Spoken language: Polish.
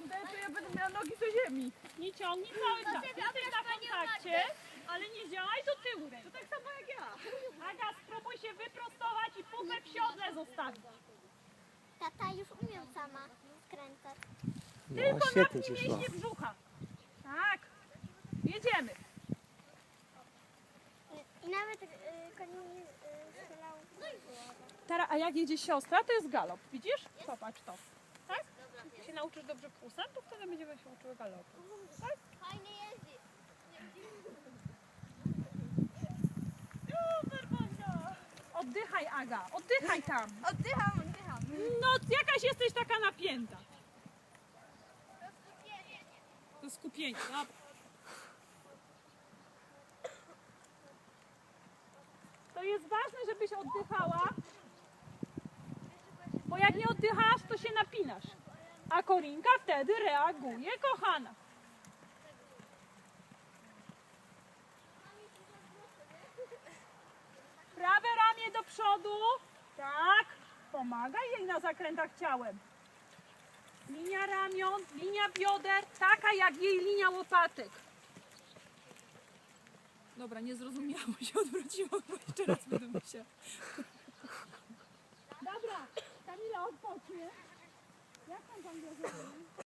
usiądę, to ja będę miała nogi do ziemi. Nie ciągnij cały czas. Jesteś na kontakcie, ale nie działaj do tyłu. To tak samo jak ja. Aga, spróbuj się wyprostować i pupę w siodle zostawić. Tata już umiał sama skręcać. No, Tylko świetnie napnij mięśnie brzucha. Tak. Jedziemy. I nawet y, koniu nie y. Teraz, a jak jedzie siostra, to jest galop. Widzisz? Popatrz to. Tak? Nauczysz dobrze kłusem, to wtedy będziemy się uczyły galopu. Fajnie jeździ. Oddychaj, Aga. Oddychaj tam. Oddycham, oddycham. No, jakaś jesteś taka napięta. To skupienie, dobra. To jest ważne, żebyś oddychała, bo jak nie oddychasz, to się napinasz. A Korinka wtedy reaguje, kochana. Prawe ramię do przodu. Tak. Pomagaj jej na zakrętach ciałem. Linia ramion, linia bioder, taka jak jej linia łopatek. Dobra, nie zrozumiałam, się odwróciłam, bo jeszcze raz będę musiała. Dobra, Kamila odpocznie. 你别看张哥视